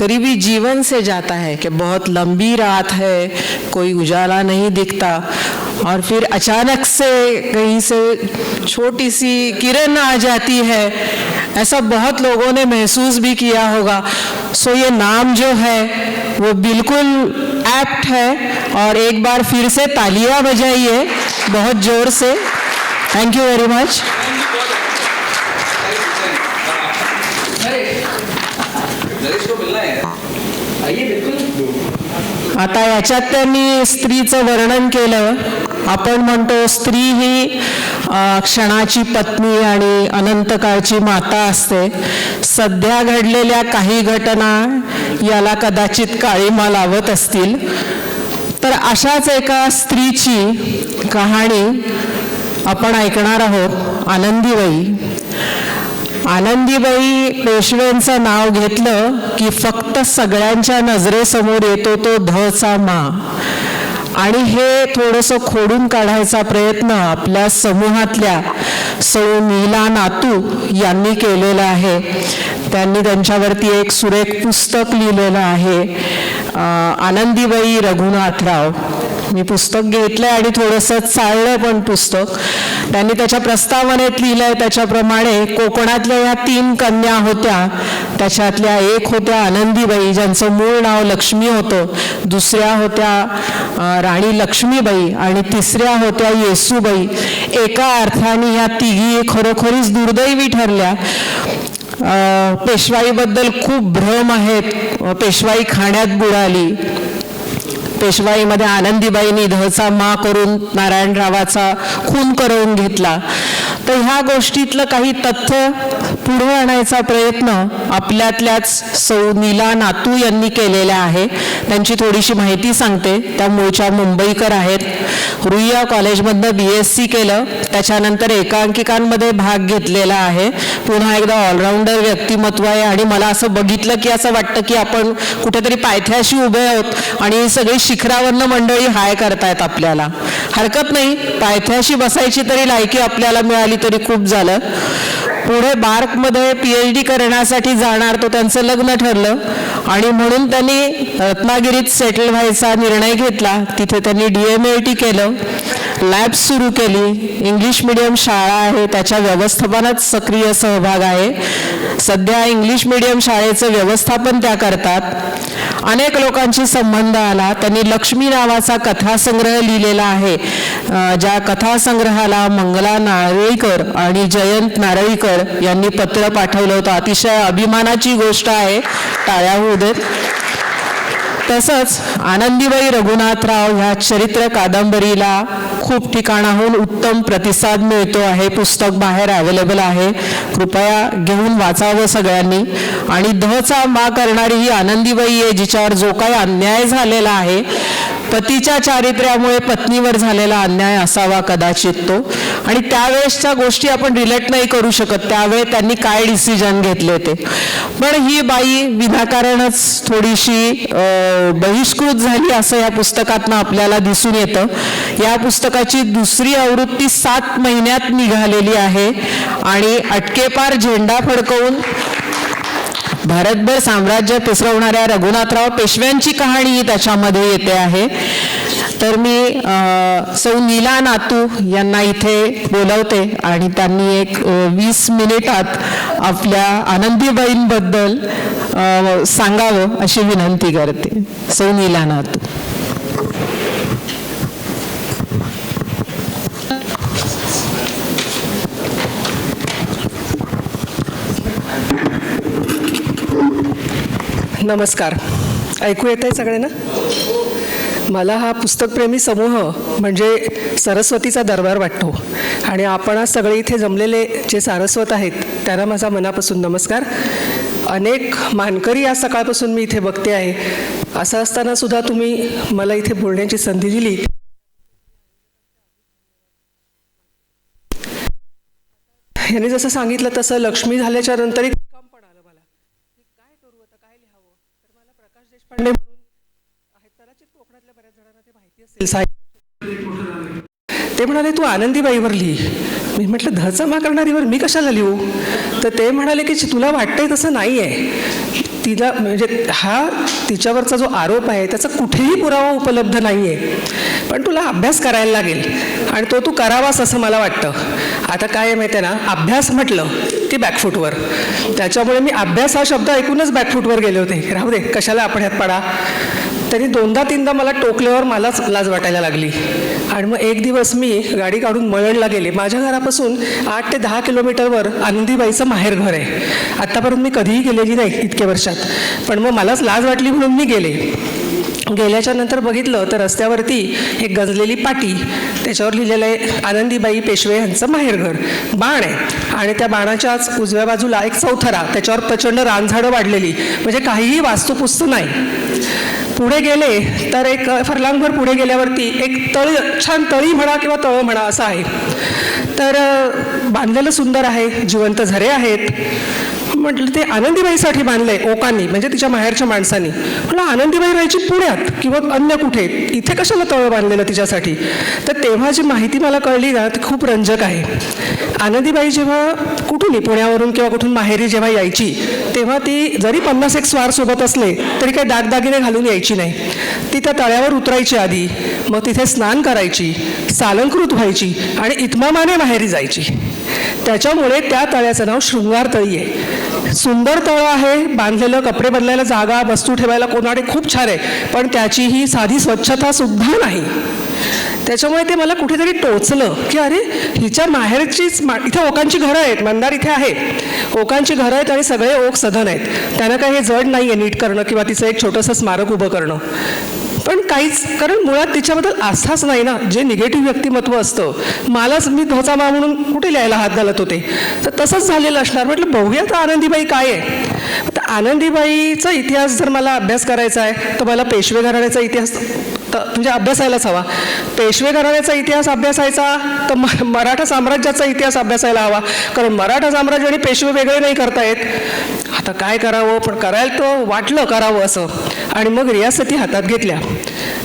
करीबी जीवन से जाता है कि बहुत लंबी रात है, कोई उजाला नहीं दिखता। और फिर अचानक से कहीं से छोटी सी किरण आ जाती है। ऐसा बहुत लोगों ने महसूस भी किया होगा। सो ये नाम जो है, वो बिल्कुल एप्ट है। और एक बार फिर से तालियाँ बजाइए, बहुत ज़ोर से। थैंक यू वेरी मच आता याच्यात त्यांनी स्त्रीचं वर्णन केलं. आपण म्हणतो स्त्री ही क्षणाची पत्नी आणि अनंतकाळची माता असते. सध्या घडलेल्या काही घटना याला कदाचित काळीमा लावत असतील. तर अशाच एका स्त्रीची कहाणी आपण ऐकणार आहोत आनंदीबाई. आनंदीबाई पेशव्यांचं नाव घेतलं की फक्त सगळ्यांच्या नजरेसमोर येतो तो धचा मा. आणि हे थोडंसं खोडून काढायचा प्रयत्न आपल्या समूहातल्या सौ नीला नातू यांनी केलेला आहे. त्यांनी त्यांच्यावरती एक सुरेख पुस्तक लिहिलेलं आहे आनंदीबाई रघुनाथराव. मी पुस्तक घेतलंय आणि थोडंसं चाललं पण पुस्तक. त्यांनी त्याच्या प्रस्तावनेत लिहिलंय त्याच्याप्रमाणे कोकणातल्या या तीन कन्या होत्या. त्याच्यातल्या एक होत्या आनंदीबाई ज्यांचं मूळ नाव लक्ष्मी होतं. दुसऱ्या होत्या राणी लक्ष्मीबाई आणि तिसऱ्या होत्या येसूबाई. एका अर्थाने ह्या तिघी खरोखरीच दुर्दैवी ठरल्या. पेशवाईबद्दल खूप भ्रम आहेत. पेशवाई खाण्यात बुडाली. पेशवाईमध्ये आनंदीबाईंनी धचा मा करून नारायणरावाचा खून करवून घेतला. तर ह्या गोष्टीतलं काही तथ्य पुढे आणायचा प्रयत्न आपल्यातल्याच सौ नीला नातू यांनी केलेला आहे. त्यांची थोडीशी माहिती सांगते. त्या मूळच्या मुंबईकर आहेत. रुईया कॉलेजमधनं बी एस सी केलं. त्याच्यानंतर एकांकिकांमध्ये भाग घेतलेला आहे. पुन्हा एकदा ऑलराऊंडर व्यक्तिमत्व आहे आणि मला असं बघितलं की असं वाटतं की आपण कुठेतरी पायथ्याशी उभे आहोत आणि सगळी शिखरावरनं मंडळी हाय करतायत आपल्याला. हरकत नाही. पायथ्याशी बसायची तरी लायकी आपल्याला मिळाली तरी खूप झालं. पुढे बार्कमध्ये पी एच डी करण्यासाठी जाणार तो त्यांचं लग्न ठरलं. आणि म्हणून त्यांनी रत्नागिरीत सेटल व्हायचा निर्णय घेतला. तिथे त्यांनी डी एम एल टी केलं. लॅब सुरू केली. इंग्लिश मिडियम शाळा आहे. त्याच्या व्यवस्थापनात सक्रिय सहभाग आहे. सध्या इंग्लिश मिडियम शाळेचं व्यवस्थापन त्या करतात. अनेक लोकांशी संबंध आला. त्यांनी लक्ष्मी नावाचा कथासंग्रह लिहिलेला आहे. ज्या कथासंग्रहाला मंगला नारळीकर आणि जयंत नारळीकर यांनी पत्र पाठवलं होतं. अतिशय अभिमानाची गोष्ट आहे टाळ्या होऊ देत. तसंच आनंदीबाई रघुनाथराव ह्या चरित्र कादंबरीला खूप ठिकाणाहून उत्तम प्रतिसाद मिळतो आहे. पुस्तक बाहेर अवेलेबल आहे. कृपया घेऊन वाचावं सगळ्यांनी. आणि दहचा मा करणारी ही आनंदीबाई आहे जिच्यावर जो काही अन्याय झालेला आहे पतीच्या चारित्र्यामुळे पत्नीवर झालेला अन्याय असावा कदाचित तो. आणि त्यावेळेसच्या गोष्टी आपण रिलेट नाही करू शकत. त्यावेळी त्यांनी काय डिसिजन घेतले ते. पण ही बाई विनाकारणच थोडीशी बहिष्कृत झाली असं या पुस्तकातनं आपल्याला दिसून येतं. या पुस्तकाची दुसरी आवृत्ती सात महिन्यात निघालेली आहे. आणि अटकेपार झेंडा फडकवून भारतभर साम्राज्य पसरवणाऱ्या रघुनाथराव पेशव्यांची कहाणी ही त्याच्यामध्ये येते आहे. तर मी सौ नीला नातू यांना इथे बोलवते आणि त्यांनी एक वीस मिनिटात आपल्या आनंदीबाईंबद्दल सांगावं अशी विनंती करते. सौ नीला नातू. नमस्कार. ऐकू येत आहे सगळ्यांना? मला हा पुस्तकप्रेमी समूह म्हणजे सरस्वतीचा दरबार वाटतो. आणि आपण आज सगळे इथे जमलेले जे सारस्वत आहेत त्यांना माझा मनापासून नमस्कार. अनेक मानकरी आज सकाळपासून मी इथे बघते आहे. असं असताना सुद्धा तुम्ही मला इथे बोलण्याची संधी दिली. यांनी जसं सांगितलं तसं लक्ष्मी झाल्याच्यानंतर एक काम पण आलं मला की काय करू आता काय लिहावं तर मला प्रकाश देशपांडे म्हणून आहेत. कदाचित कोकणातल्या बऱ्याच जणांना ते माहिती असेल. साहित्य ते म्हणाले तू आनंदीबाईवर लिही. मी म्हटलं धचमा करणारीवर मी कशाला लिहू? तर ते म्हणाले की तुला वाटतंय तसं नाही आहे तिला म्हणजे हा तिच्यावरचा जो आरोप आहे त्याचा कुठेही पुरावा उपलब्ध नाही आहे पण तुला अभ्यास करायला लागेल आणि तो तू करावास असं मला वाटतं. आता काय आहे माहिती आहे ना अभ्यास म्हटलं की बॅकफूटवर त्याच्यामुळे मी अभ्यास हा शब्द ऐकूनच बॅकफूटवर गेले होते. राहू दे कशाला आपण ह्यात पडा? तरी दोनदा तीनदा मला टोकल्यावर मलाच लाज वाटायला लागली. आणि मग एक दिवस मी गाडी काढून मळणला गेले. माझ्या घरापासून आठ ते दहा किलोमीटरवर आनंदीबाईचं माहेर घर आहे. आत्तापर्यंत मी कधीही गेलेली नाही इतक्या वर्षात. पण मग मलाच लाज वाटली म्हणून मी गेले. गेल्याच्यानंतर बघितलं तर रस्त्यावरती एक गंजलेली पाटी त्याच्यावर लिहिलेलं आहे आनंदीबाई पेशवे यांचं माहेरघर. बाण आहे. आणि त्या बाणाच्याच उजव्या बाजूला एक चौथरा त्याच्यावर प्रचंड रानझाडं वाढलेली. म्हणजे काहीही वास्तुपुस्त नाही. पुढे गेले तर एक फरलांगभर पुढे गेल्यावरती एक तळी छान तळी म्हणा किंवा तळ म्हणा असं आहे. तर बांधलेलं सुंदर आहे जिवंत झरे आहेत. म्हटलं ते आनंदीबाईसाठी बांधलंय ओकांनी म्हणजे तिच्या माहेरच्या माणसांनी. म्हटलं आनंदीबाई राहायची पुण्यात किंवा अन्य कुठे? इथे कशाला तळ बांधलेलं तिच्यासाठी? तर तेव्हा जी माहिती मला कळली ना ती खूप रंजक आहे. आनंदीबाई जेव्हा कुठूनही पुण्यावरून किंवा कुठून माहेरी जेव्हा यायची तेव्हा ती जरी पन्नास एक स्वार सोबत असले तरी काही दागदागिने घालून यायची नाही. ती त्या तळ्यावर उतरायची आधी मग तिथे स्नान करायची सालंकृत व्हायची आणि इतमामाने माहेरी जायची. त्याच्यामुळे त्या तळ्याचं नाव शृंगार तळी आहे. सुंदर तळं आहे बांधलेलं कपडे बदलायला जागा वस्तू ठेवायला कोणाडे खूप छान आहे पण त्याची ही साधी स्वच्छता सुद्धा नाही. त्याच्यामुळे ते मला कुठेतरी टोचलं की अरे हिच्या माहेरचीच मा इथे ओकांची घरं आहेत मंदार इथे आहे. ओकांची घरं आहेत आणि सगळे ओक सधन आहेत. त्यांना काही हे जड नाही आहे नीट करणं किंवा तिचं एक छोटंसं स्मारक उभं करणं. पण काहीच कारण मुळात तिच्याबद्दल आस्थाच नाही ना. जे निगेटिव्ह व्यक्तिमत्व असतं. मलाच मी धोचामा म्हणून कुठे लिहायला हात घालत होते? तर तसंच झालेलं असणार. म्हटलं बघूया तर आनंदीबाई काय आहे. तर आनंदीबाईचा इतिहास जर मला अभ्यास करायचा आहे तर मला पेशवे घराण्याचा इतिहास म्हणजे अभ्यासायलाच हवा. पेशवे घराण्याचा इतिहास अभ्यासायचा तर म मराठा साम्राज्याचा इतिहास अभ्यासायला हवा. कारण मराठा साम्राज्य आणि पेशवे वेगळे नाही करता येत. आता काय करावं? पण करायला तर वाटलं करावं असं. आणि मग रियासती हातात घेतल्या.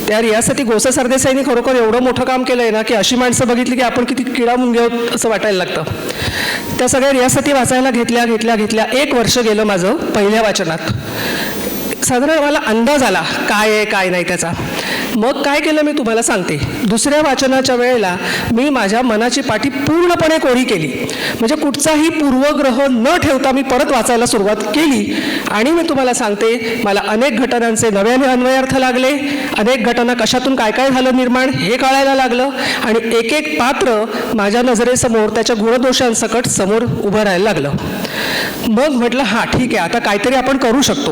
त्या रियासती गोसा सरदेसाईंनी खरोखर एवढं मोठं काम केलं आहे ना की अशी माणसं बघितली की आपण किती किडा मुंगे आहोत असं वाटायला लागतं. त्या सगळ्या रियासती वाचायला घेतल्या घेतल्या घेतल्या. एक वर्ष गेलं माझं पहिल्या वाचनात. साधारण मला अंदाज आला काय आहे काय नाही त्याचा. मग काय केलं मी तुम्हाला सांगते. दुसऱ्या वाचनाच्या वेळेला मी माझ्या मनाची पाठी पूर्णपणे कोरी केली. म्हणजे कुठचाही पूर्वग्रह न ठेवता मी परत वाचायला सुरुवात केली. आणि मी तुम्हाला सांगते मला अनेक घटनांचे नव्याने अन्वयार्थ लागले. अनेक घटना कशातून काय काय झालं निर्माण हे कळायला लागलं. आणि एक एक पात्र माझ्या नजरेसमोर त्याच्या गुणदोषांसकट समोर उभं राहायला लागलं. मग म्हटलं हां ठीक आहे आता काहीतरी आपण करू शकतो.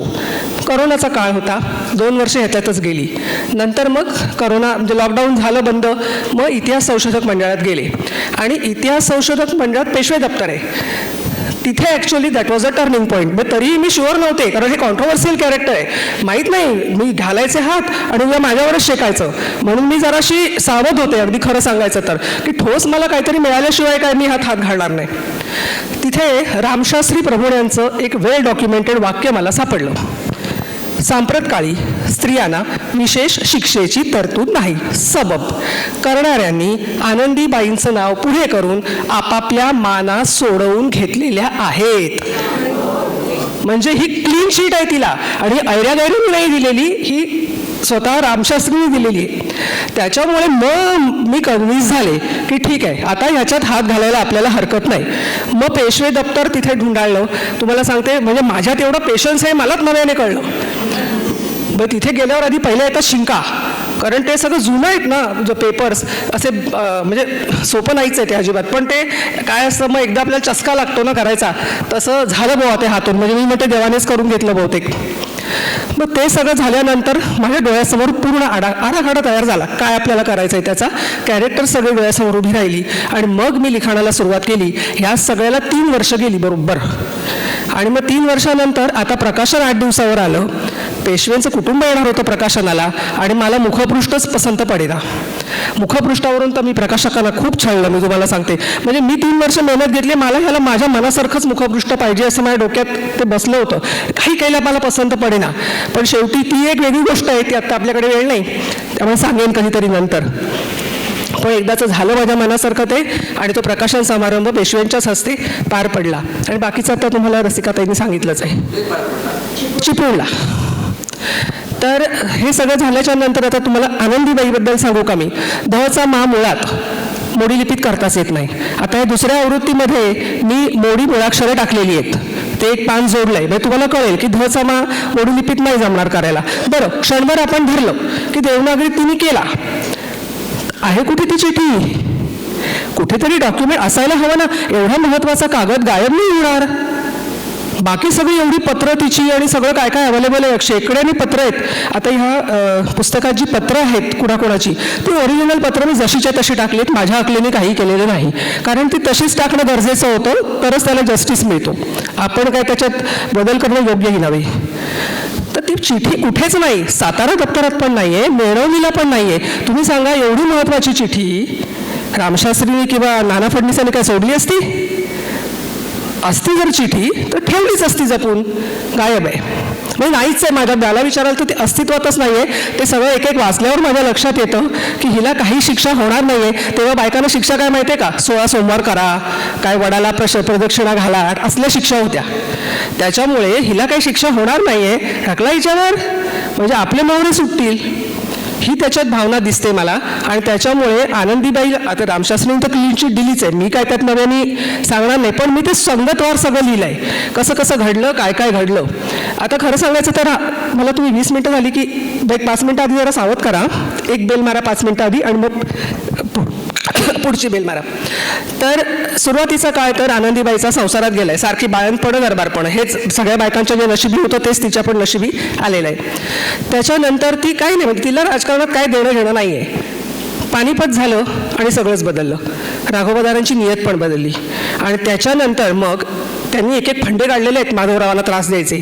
करोनाचा काळ होता. दोन वर्ष ह्याच्यातच गेली. नंतर मग करोना म्हणजे लॉकडाऊन झालं बंद. मग इतिहास संशोधक मंडळात गेले. आणि इतिहास संशोधक मंडळात पेशवे दप्तर आहे. तिथे actually that was a turning point मग तरीही मी शुअर नव्हते कारण हे कॉन्ट्रोवर्सियल कॅरेक्टर आहे. माहीत नाही मी घालायचे हात आणि उद्या माझ्यावरच शेकायचं. म्हणून मी जराशी सावध होते अगदी खरं सांगायचं तर. की ठोस मला काहीतरी मिळाल्याशिवाय काय मी हात हात घालणार नाही. तिथे रामशास्त्री प्रभू यांचं एक वेल डॉक्युमेंटेड वाक्य मला सापडलं. सांप्रत काळी स्त्रियांना विशेष शिक्षेची तरतूद नाही. सबब. करणाऱ्यांनी आनंदीबाईंचं नाव पुढे करून आपापल्या माना सोडवून घेतलेल्या आहेत. म्हणजे ही क्लीन शीट आहे तिला. आणि ऐऱ्यागैरीने नाही दिलेली ही स्वतः रामशास्त्रीने दिलेली आहे. त्याच्यामुळे मग मी कन्व्हिन्स झाले की ठीक आहे आता ह्याच्यात हात घालायला आपल्याला हरकत नाही. मग पेशवे दप्तर तिथे ढुंडाळलं तुम्हाला सांगते म्हणजे माझ्यात एवढं पेशन्स आहे मलाच नव्याने कळलं. मग तिथे गेल्यावर आधी पहिल्या येतात शिंका. कारण ते सगळं जुनं आहेत ना जो पेपर्स असे म्हणजे सोपं नाहीच आहे ते अजिबात. पण ते काय असतं मग एकदा आपल्याला चस्का लागतो ना करायचा. तसं झालं बुवा ते हातून. म्हणजे मी म्हणते देवानेच करून घेतलं बहुतेक. मग ते सगळं झाल्यानंतर माझ्या डोळ्यासमोर पूर्ण आडा आराखडा तयार झाला. काय आपल्याला करायचं आहे त्याचा? कॅरेक्टर सगळे डोळ्यासमोर उभी राहिली आणि मग मी लिखाणाला सुरुवात केली. ह्या सगळ्याला तीन वर्ष गेली बरोबर. आणि मग तीन वर्षानंतर आता प्रकाशन आठ दिवसावर आलं. पेशव्यांचं कुटुंब येणार होतं प्रकाशनाला आणि मला मुखपृष्ठच पसंत पडेना. मुखपृष्ठावरून तर मी प्रकाशकाला खूप छळलं मी तुम्हाला सांगते. म्हणजे मी तीन वर्ष मेहनत घेतली मला ह्याला माझ्या मनासारखंच मुखपृष्ठ पाहिजे असं माझ्या डोक्यात ते बसलं होतं. काही काहीला मला पसंत पडेना. पण शेवटी ती एक वेगळी गोष्ट आहे ती आत्ता आपल्याकडे वेळ नाही. त्यामुळे सांगेन कधीतरी नंतर. पण एकदाचं झालं माझ्या मनासारखं ते आणि तो प्रकाशन समारंभ पेशव्यांच्याच हस्ते पार पडला. आणि बाकीचं आता तुम्हाला रसिकाताईंनी सांगितलंच आहे. चिपळूणला. तर हे सगळं झाल्याच्यानंतर आता तुम्हाला आनंदीबाईबद्दल सांगू का मी? दहचा मा मुळात मोडी लिपीत करताच येत नाही. आता या दुसऱ्या आवृत्तीमध्ये मी मोडी मुळाक्षरं टाकलेली आहेत. ते एक पान जोडलंय. म्हणजे तुम्हाला कळेल की धचा मा मोडी लिपीत नाही जमणार करायला. बरं क्षणभर आपण धरलं की देवनागरीत तिने केला. आहे कुठे ती चिठी कुठेतरी डॉक्युमेंट असायला हवं ना? एवढा महत्त्वाचा कागद गायब नाही होणार. बाकी सगळी एवढी पत्रं तिची आणि सगळं काय काय अवेलेबल आहे? शेकड्याने पत्रं आहेत. आता ह्या पुस्तकात जी पत्रं आहेत कुणाकुणाची ती ओरिजिनल पत्र मी जशीच्या तशी टाकली आहेत. माझ्या अकलेने काही केलेलं नाही. कारण ती तशीच टाकणं गरजेचं होतं तरच त्याला जस्टिस मिळतो. आपण काय त्याच्यात बदल करणं योग्यही नव्हे. तर ती चिठी कुठेच नाही. सातारा दप्तरात पण नाही आहे मेळवणीला पण नाही आहे तुम्ही सांगा एवढी महत्त्वाची चिठी रामशास्त्रीने किंवा नाना फडणीसांनी काय सोडली असती? असती जर चिठी तर ठेवलीच असती जपून. गायब आहे. म्हणजे नाहीच आहे माझ्या त्याला विचाराल तर ते अस्तित्वातच नाही आहे ते सगळं एक एक वाचल्यावर माझ्या लक्षात येतं की हिला काही शिक्षा होणार नाही आहे तेव्हा बायकांना शिक्षा काय माहिती आहे का? सोळा सोमवार करा काय वडाला प्रश प्रदक्षिणा घाला असल्या शिक्षा होत्या. त्याच्यामुळे हिला काही शिक्षा होणार नाही आहे ढकला हिच्यावर. म्हणजे आपले मोहरे सुटतील. ही त्याच्यात भावना दिसते मला. आणि त्याच्यामुळे आनंदीबाई आता रामशास्त्रीने तर क्लीन चिट दिलीच आहे. मी काय त्यात नव्याने सांगणार नाही पण मी ते संगतवार सगळं लिहिलं आहे कसं कसं घडलं काय काय घडलं. आता खरं सांगायचं तर मला तुम्ही वीस मिनटं झाली की एक पाच मिनटं आधी जरा सावध करा. एक बेल मारा पाच मिनटं आधी आणि मग पुढची बेल मारा. तर सुरुवातीचा काळ तर आनंदीबाईचा संसारात गेलाय. सारखी बाळणपणं दरबारपणं हेच सगळ्या बायकांच्या जे नशिबी होतं तेच तिच्या पण नशिबी आलेलं आहे. त्याच्यानंतर ती काही नाही म्हणजे तिला राजकारणात काय देणं घेणं नाही आहे पानिपत झालं आणि सगळंच बदललं. राघोबादारांची नियत पण बदलली. आणि त्याच्यानंतर मग त्यांनी एक एक फंडे काढलेले आहेत माधवरावाला त्रास द्यायचे.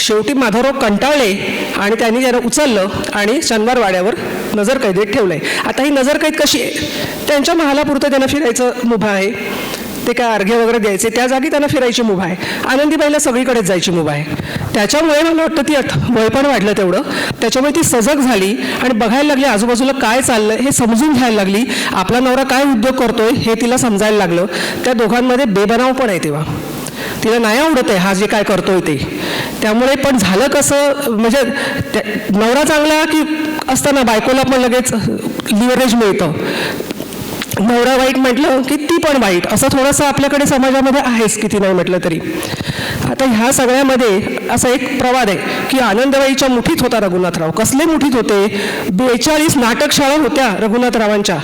शेवटी माधवराव कंटाळले आणि त्यांनी त्याला उचललं आणि शनिवार वाड्यावर नजर कैदेत ठेवलंय. आता ही नजर कैद कशी आहे? त्यांच्या महालापुरतं त्यांना फिरायचं मुभा आहे. ते काय अर्घ्य वगैरे द्यायचे त्या जागी त्यांना फिरायची मुभा आहे. आनंदीबाईला सगळीकडेच जायची मुभा आहे. त्याच्यामुळे मला वाटतं ती अथ- वय पण वाढलं तेवढं. त्याच्यामुळे ती सजग झाली आणि बघायला लागली आजूबाजूला काय चाललं हे समजून घ्यायला लागली आपला नवरा काय उद्योग करतोय हे तिला समजायला लागलं. त्या दोघांमध्ये बेबनाव पण आहे तेव्हा. तिला नाही आवडत आहे हा जे काय करतोय ते. त्यामुळे पण झालं कसं म्हणजे त्या- नवरा चांगला की असताना बायकोला पण लगेच लिव्हरेज मिळतं. नवरा वाईट म्हटलं की ती पण वाईट. असं थोडंसं आपल्याकडे समाजामध्ये आहेच किती नाही म्हटलं तरी. आता ह्या सगळ्यामध्ये असा एक प्रवाद आहे की आनंदबाईच्या मुठीत होता रघुनाथराव. कसले मुठीत होते? बेचाळीस नाटकशाळा होत्या रघुनाथरावांच्या.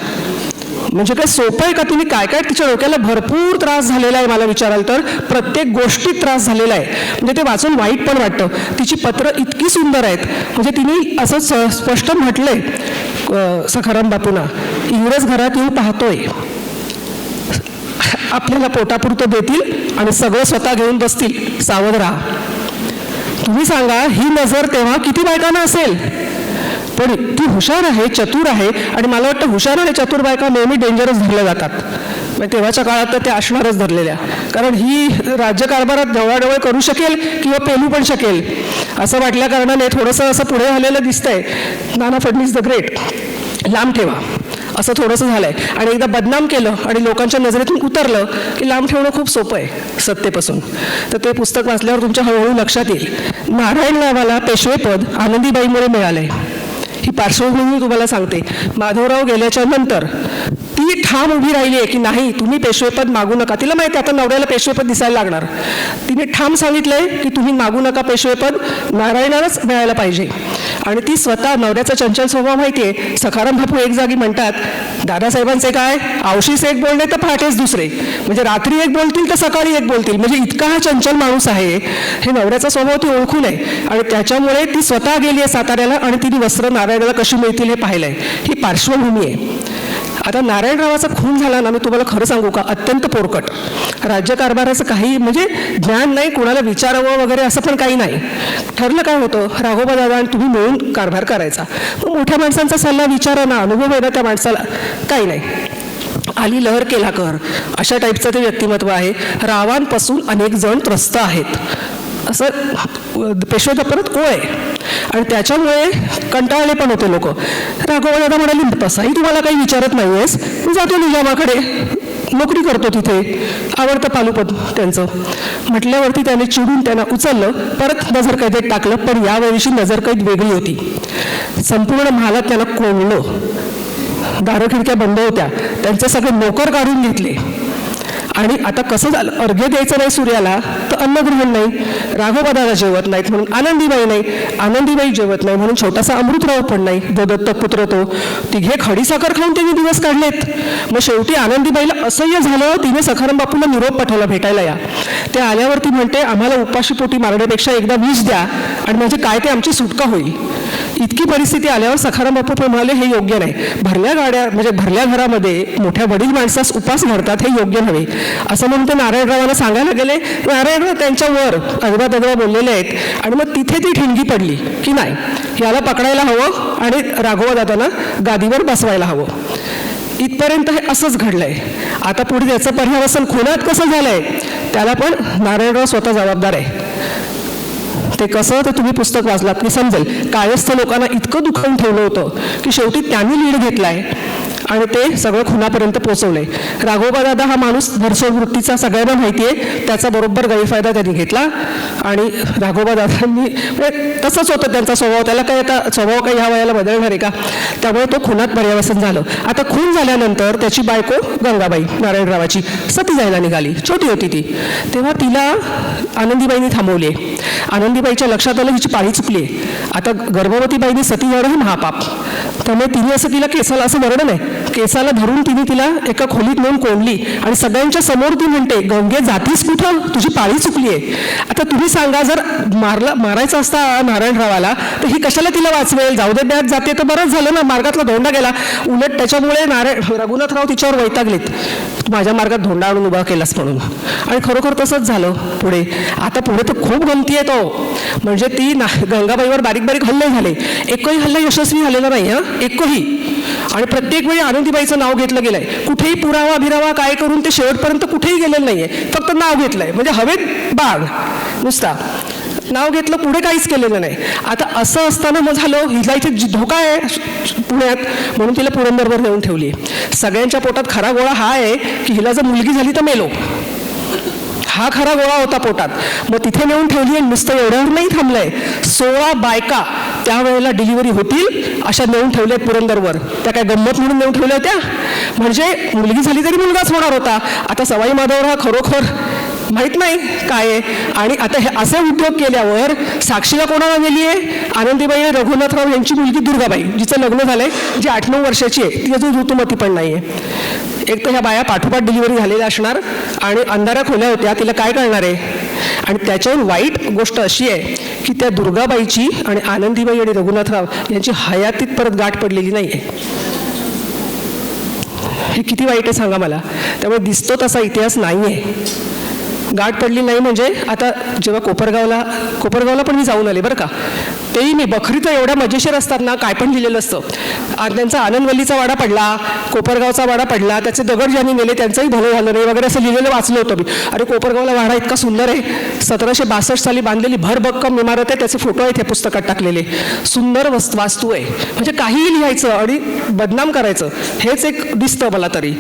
म्हणजे काय सोपं आहे का तुम्ही काय काय तिच्या डोक्याला भरपूर त्रास झालेला आहे मला विचाराल तर? प्रत्येक गोष्टीत त्रास झालेला आहे. म्हणजे ते वाचून वाईट पण वाटतं. तिची पत्र इतकी सुंदर आहेत. म्हणजे तिने असं स्पष्ट म्हटलंय सखाराम बापूंना इंग्रज घरात येऊन पाहतोय. आपल्याला पोटापुरतं देतील आणि सगळं स्वतः घेऊन बसतील. सावध राहा. तुम्ही सांगा ही नजर तेव्हा किती बायकांना असेल? पण ती हुशार आहे चतुर आहे आणि मला वाटतं हुशार आणि चतुर बायका नेहमी डेंजरस धरल्या जातात. म्हणजे तेव्हाच्या काळात तर त्या असणारच धरलेल्या. कारण ही राज्यकारभारात ढवळाढवळ करू शकेल किंवा पेलू पण शकेल? असं वाटल्या कारणाने थोडंसं असं पुढे झालेलं दिसतंय. नाना फडणवीस द ग्रेट लांब ठेवा. असं थोडंसं झालंय. आणि एकदा बदनाम केलं आणि लोकांच्या नजरेतून उतरलं की लांब ठेवणं खूप सोपं आहे सत्तेपासून. तर ते पुस्तक वाचल्यावर तुमच्या हळूहळू लक्षात येईल. नारायण नावाला पेशवेपद आनंदीबाईमुळे मिळालंय. ही पार्श्वभूमी मी तुम्हाला सांगते. माधवराव गेल्याच्यानंतर ती ठाम उभी राहिली आहे की नाही तुम्ही पेशवेपद मागू नका. तिला माहिती आहे, आता नवऱ्याला पेशवेपद दिसायला लागणार. तिने ठाम सांगितलंय की तुम्ही मागू नका पेशवेपद नारायणालाच मिळायला पाहिजे. आणि ती स्वतः नवऱ्याचा चंचल स्वभाव माहिती आहे. सखाराम बापू एक जागी म्हणतात दादासाहेबांचे काय? आवशीस एक बोलणे तर पहाटेच दुसरे. म्हणजे रात्री एक बोलतील तर सकाळी एक बोलतील. म्हणजे इतका हा चंचल माणूस आहे. हे नवऱ्याचा स्वभाव ती ओळखून आहे आणि त्याच्यामुळे ती स्वतः गेली आहे साताऱ्याला आणि तिने वस्त्र नारायणाला कशी मिळतील हे पाहिलंय. ही पार्श्वभूमी आहे. आता नारायणरावाचा खून झाला ना मी तुम्हाला खरं सांगू का? अत्यंत पोरकट. राज्यकारभाराचं काही म्हणजे ज्ञान नाही कोणाला विचारावं वगैरे असं पण काही नाही. ठरलं काय होतं? राघोबा दादा आणि तुम्ही मिळून कारभार करायचा. मग मोठ्या माणसांचा सल्ला विचारा ना अनुभव आहे ना त्या माणसाला. काही नाही. आली लहर केला कर अशा टाईपचं ते व्यक्तिमत्व आहे. रावांपासून अनेक जण त्रस्त आहेत. असं पेशवे परत ओळ आहे. आणि त्याच्यामुळे कंटाळले पण होते लोक. राघवा दादा म्हणाले तसाही तुम्हाला काही विचारत नाही आहेस मी जातो निजामाकडे नोकरी करतो तिथे. आवडतं पालुपद त्यांचं. म्हटल्यावरती त्याने चिडून त्यांना उचललं. परत नजरकैदेत टाकलं पण यावेळीची नजरकैद वेगळी होती. संपूर्ण महालात त्याला कोंडलं. दारं खिडक्या बंद होत्या. त्यांचे सगळे नोकर काढून घेतले. आणि आता कसं झालं? अर्घ्य द्यायचं नाही सूर्याला. अन्नग्रहण नाही राघोबादाला जेवत नाहीत म्हणून आनंदीबाई नाही आनंदीबाई जेवत नाही म्हणून छोटासा अमृतराव पण नाही. जो दत्तक पुत्र तो. तिघे खडीसाखर खाऊन त्यांनी दिवस काढलेत. मग शेवटी आनंदीबाईला असह्य झालं तिने सखाराम बापूंना निरोप पाठवला भेटायला या. ते आल्यावरती म्हणते आम्हाला उपाशी पोटी मारण्यापेक्षा एकदा वीज द्या आणि म्हणजे काय ते आमची सुटका होईल. इतकी परिस्थिती आल्यावर सखाराम बापू पण म्हणाले हे योग्य नाही. भरल्या गाड्या म्हणजे भरल्या घरामध्ये मोठ्या वडील माणसास उपास भरतात हे योग्य नव्हे. असं म्हणून ते नारायणरावांना सांगायला गेले. नारायणराव त्यांच्यावर अगवा तगवा बोललेले आहेत. आणि मग तिथे ती ठिणगी पडली की नाही? याला पकडायला हवं आणि राघोबा दादांना गादीवर बसवायला हवं. इथपर्यंत हे असंच घडलंय. आता पुढे त्याचं पर्यावसन खुनात कसं झालंय त्याला पण नारायणराव स्वतः जबाबदार आहे. ते कसं? ते तुम्ही पुस्तक वाचलात. की समजेल. कायस्थ लोकांना इतकं दुखवून ठेवलं होतं की शेवटी त्यांनी लीड घेतलाय. आणि ते सगळं खुनापर्यंत पोहोचवलंय राघोबा दादा हा माणूस धरसोड वृत्तीचा सगळ्यांना माहिती आहे. त्याचा बरोबर गैरफायदा त्यांनी घेतला. आणि राघोबा दादांनी म्हणजे तसंच होतं त्यांचा स्वभाव. त्याला काय आता स्वभाव काही ह्या वयाला बदलणार आहे का? त्यामुळे तो खुनात पर्यावसन झालं. आता खून झाल्यानंतर त्याची बायको गंगाबाई नारायणरावाची सती जायला निघाली. छोटी होती ती. तेव्हा तिला आनंदीबाईंनी थांबवले आनंदीबाईच्या लक्षात आलं हिची पाळी चुकली आता गर्भवतीबाईंनी सती जाणं हे महापाप. त्यामुळे तिने असं तिला केसाला असं वर्णन आहे. केसाला धरून तिने तिला एका खोलीत नेऊन कोंडली. आणि सगळ्यांच्या समोर ती म्हणते गंगे जातीस कुठं? तुझी पाळी चुकली आहे आता तुम्ही सांगा जर मारला मारायचा असता नारायणरावाला तर ही कशाला तिला वाचवेल? जाऊ दे ब्यात जाते तर बरंच झालं ना मार्गातला धोंडा गेला. उलट त्याच्यामुळे नारायण रघुनाथराव तिच्यावर वैतागलेत तू माझ्या मार्गात धोंडा आणून उभा केलास म्हणून. आणि खरोखर तसंच झालं पुढे. आता पुढे तर खूप गमती आहे तो. म्हणजे ती ना गंगाबाईवर बारीक बारीक हल्ले झाले. एकही हल्ला यशस्वी झालेला नाही हां? एकही. आणि प्रत्येक वेळी आनंदीबाईचं नाव घेतलं गेलंय. कुठेही पुरावा भिरावा काय करून ते शेवटपर्यंत कुठेही गेलेलं नाहीये. फक्त नाव घेतलंय. म्हणजे हवेत बाग नुसता. नाव घेतलं पुढे काहीच केलेलं नाही. आता असं असताना मग झालं हिला इथे जी- धोका आहे पुण्यात म्हणून तिला पुरंदरवर नेऊन ठेवली सगळ्यांच्या पोटात खरा गोळा हा आहे की हिला जर मुलगी झाली तर मेलो. हा खरा गोळा होता पोटात. मग तिथे नेऊन ठेवली आणि नुसतं एवढ्यावर नाही थांबलंय. सोळा बायका त्यावेळेला डिलिव्हरी होतील अशा नेऊन ठेवल्या पुरंदरवर. त्या काय गंमत म्हणून नेऊन ठेवल्या होत्या? म्हणजे मुलगी झाली तरी मुलगाच होणार होता. आता सवाई माधवराव हा खरोखर माहीत नाही काय आहे. आणि आता हे असे उद्योग केल्यावर साक्षीला कोणाला गेली आहे आनंदीबाई आणि रघुनाथराव यांची मुलगी दुर्गाबाई जिचं लग्न झालंय जी आठ नऊ वर्षाची आहे. ती अजून ऋतुमती पण नाही आहे एक तर ह्या बाया पाठोपाठ डिलिव्हरी झालेल्या असणार आणि अंधाऱ्या खोल्या होत्या तिला काय करणार आहे? आणि त्याच्यावर वाईट गोष्ट अशी आहे की त्या दुर्गाबाईची आणि आनंदीबाई आणि रघुनाथराव यांची हयातीत परत गाठ पडलेली नाही आहे हे किती वाईट आहे सांगा मला. त्यामुळे दिसतो तसा इतिहास नाही आहे गाठ पडली नाही म्हणजे आता जेव्हा कोपरगावला कोपरगावला पण मी जाऊन आले बरं का तेही मी बखरी तर एवढ्या मजेशीर असतात ना काय पण लिहिलेलं असतं. आणि त्यांचा आनंदवल्लीचा वाडा पडला कोपरगावचा वाडा पडला त्याचे दगड ज्यांनी नेले त्यांचंही भलं झालं नाही वगैरे असं लिहिलेलं वाचलं होतं मी. अरे कोपरगावला वाडा इतका सुंदर आहे. सतराशे बासष्ट साली बांधलेली भरभक्कम इमारत आहे त्याचे फोटो आहेत या पुस्तकात टाकलेले. सुंदर वस्त वास्तू आहे. म्हणजे काहीही लिहायचं आणि बदनाम करायचं हेच एक दिसतं मला तरी.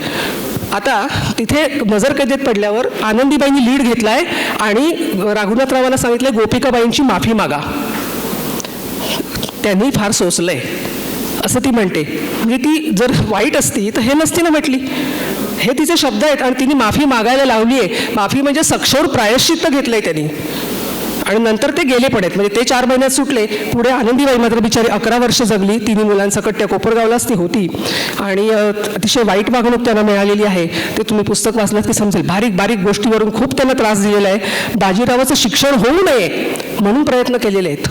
आता तिथे नजरकैदेत पडल्यावर आनंदीबाईंनी लीड घेतलाय आणि राघुनाथरावाला सांगितलं गोपिकाबाईंची माफी मागा. त्यांनी फार सोसलंय. असं ती म्हणते. म्हणजे ती जर वाईट असती तर हे नसती ना म्हटली. हे तिचे शब्द आहेत आणि तिने माफी मागायला लावली आहे माफी म्हणजे सक्षोर प्रायश्चित्त घेतलंय त्यांनी. आणि नंतर ते गेले पण आहेत म्हणजे ते चार महिन्यात सुटले. पुढे आनंदीबाई मात्र बिचारी अकरा वर्ष जगली. तिन्ही मुलांसकट त्या कोपरगावलाच ती होती. आणि अतिशय वाईट वागणूक त्यांना मिळालेली आहे. ते तुम्ही पुस्तक वाचलात की समजेल. बारीक बारीक गोष्टीवरून खूप त्यांना त्रास दिलेला आहे. बाजीरावाचं शिक्षण होऊ नये म्हणून प्रयत्न केलेले आहेत.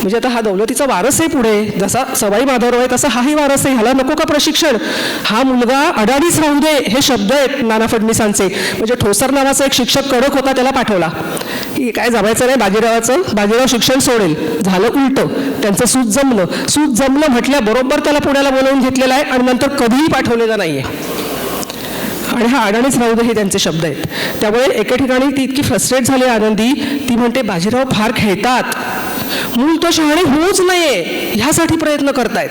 म्हणजे आता हा दौलतीचा वारस आहे पुढे. जसा सवाई माधवराव आहे तसा हाही वारस आहे. ह्याला नको का प्रशिक्षण? हा मुलगा अडाणीच राहू दे हे शब्द आहेत नाना फडणवीसांचे. म्हणजे ठोसर नावाचा एक शिक्षक कडक होता त्याला पाठवला. की काय जमायचं नाही बाजीरावाचं. बाजीराव शिक्षण सोडेल. झालं उलटं. त्यांचं सूत जमलं. सूत जमलं म्हटल्याबरोबर त्याला पुण्याला बोलवून घेतलेलं आहे आणि नंतर कधीही पाठवलेलं नाही आहे आणि हा अडाणीच राहू दे हे त्यांचे शब्द आहेत. त्यामुळे एके ठिकाणी ती इतकी फ्रस्ट्रेट झाली आनंदी. ती म्हणते बाजीराव फार खेळतात. मूल तो शहाणे होऊच नाहीये. ह्यासाठी प्रयत्न करतायत.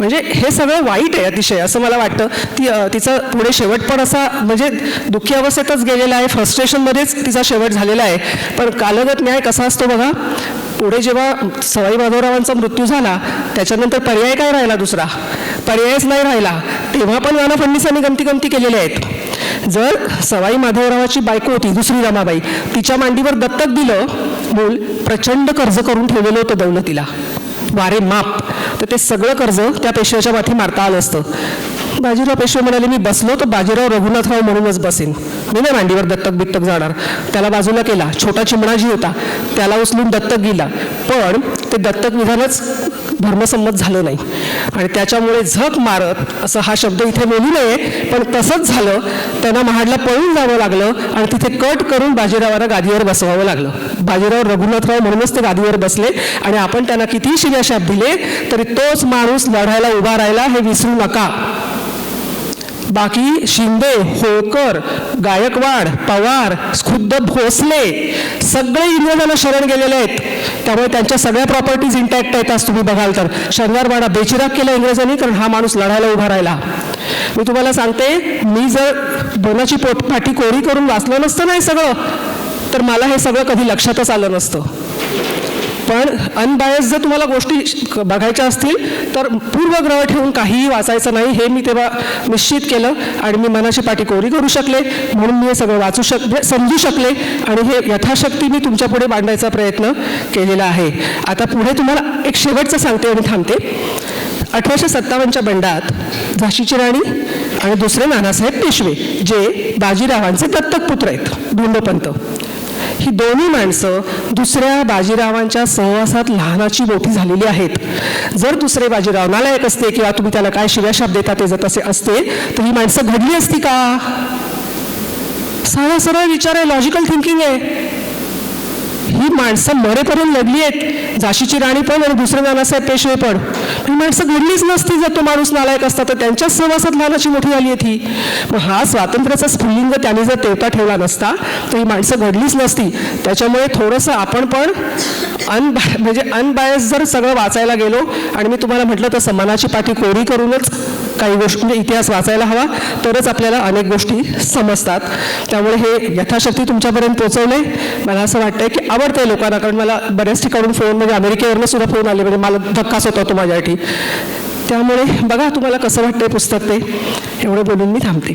म्हणजे हे सगळं वाईट आहे अतिशय असं मला वाटतं. ती तिचा पुढे शेवट पण असा म्हणजे दुःखी अवस्थेतच गेलेला आहे फ्रस्ट्रेशनमध्येच तिचा शेवट झालेला आहे. पण कालगत न्याय कसा असतो बघा पुढे जेव्हा सवाई माधवरावांचा मृत्यू झाला त्याच्यानंतर पर्याय काय राहिला दुसरा? पर्यायच नाही राहिला. तेव्हा पण नाना फडणवीसांनी गमती गमती केलेल्या आहेत. जर सवाई माधवरावाची बायको होती दुसरी रमाबाई तिच्या मांडीवर दत्तक दिलं मूल प्रचंड कर्ज करून ठेवलेलं होतं दौलतीला. वारे माप. तर ते सगळं कर्ज त्या पेशव्याच्या माथी मारता आलं असतं. बाजीराव पेशवे म्हणाले मी बसलो तर बाजीराव रघुनाथराव म्हणूनच बसेन. मी नाही मांडीवर दत्तक बित्तक जाणार. त्याला बाजूला केला. छोटा चिमणाजी होता. त्याला उचलून दत्तक गेला. पण ते दत्तक विधानच धर्मसंमत झालं नाही. आणि त्याच्यामुळे झक मारत असं हा शब्द इथे बोलू नये पण तसंच झालं. त्यांना महाडला पळून जावं लागलं आणि तिथे कट करून बाजीरावाला गादीवर बसवावं लागलं. बाजीराव रघुनाथराव म्हणूनच ते गादीवर बसले आणि आपण त्यांना कितीही शिव्याशाप दिले तरी तोच माणूस लढायला उभा राहिला हे विसरू नका. बाकी शिंदे होळकर गायकवाड पवार खुद्द भोसले सगळे इंग्रजांना शरण गेलेले आहेत. त्यामुळे त्यांच्या सगळ्या प्रॉपर्टीज इंटॅक्ट आहेत आज तुम्ही बघाल तर. शनिवारवाडा बेचिराग केला इंग्रजांनी कारण हा माणूस लढायला उभा राहिला. मी तुम्हाला सांगते मी जर दोनाची पोटपाठी कोरी करून वाचलं नसतं नाही सगळं तर मला हे सगळं कधी लक्षातच आलं नसतं. पण अनबायस जर तुम्हाला गोष्टी बघायच्या असतील तर पूर्वग्रह ठेवून काहीही वाचायचं नाही हे मी तेव्हा निश्चित केलं आणि मी मनाची पाठी कोरी करू शकले. म्हणून मी हे सगळं वाचू शक समजू शकले आणि हे यथाशक्ती मी तुमच्यापुढे मांडायचा प्रयत्न केलेला आहे. आता पुढे तुम्हाला एक शेवटचं सांगते आणि थांबते. अठराशे सत्तावन्नच्या बंडात झाशीची राणी आणि दुसरे नानासाहेब पेशवे जे बाजीरावांचे दत्तक पुत्र आहेत धोंडोपंत ही दोन्ही माणसं दुसऱ्या बाजीरावांच्या सहवासात लहानाची मोठी झालेली आहेत. जर दुसरे बाजीराव नालायक असते किंवा तुम्ही त्याला काय शिव्याशाप देता ते जर तसे असते तर ही माणसं घडली असती का? साधा सरळ विचार आहे लॉजिकल थिंकिंग आहे. ही माणसं मरेपर्यंत लढली आहेत. झाशीची राणी पण आणि दुसरे नानासाहेब पेशवे पण. ही माणसं घडलीच नसती जर तो माणूस नालायक असता तर त्यांच्याच सहवासात लहानाची मोठी झाली आहे ती मग हा स्वातंत्र्याचा स्फुल्लिंग त्यांनी जर तेवता ठेवला नसता तर ही माणसं घडलीच नसती. त्याच्यामुळे थोडंसं आपण पण अनबाय म्हणजे अनबायस जर सगळं वाचायला गेलो आणि मी तुम्हाला म्हटलं तर मनाची पाठी कोरी करूनच काही गोष्टी म्हणजे इतिहास वाचायला हवा तरच आपल्याला अनेक गोष्टी समजतात. त्यामुळे हे यथाशक्ती तुमच्यापर्यंत पोचवले मला असं वाटतंय की आवडतंय लोकांना कारण मला बऱ्याच ठिकाणून फोन म्हणजे अमेरिकेवरनं सुद्धा फोन आले म्हणजे मला धक्काच होता तो माझ्यासाठी. त्यामुळे बघा तुम्हाला कसं वाटतंय पुस्तक ते. एवढं बोलून मी थांबते.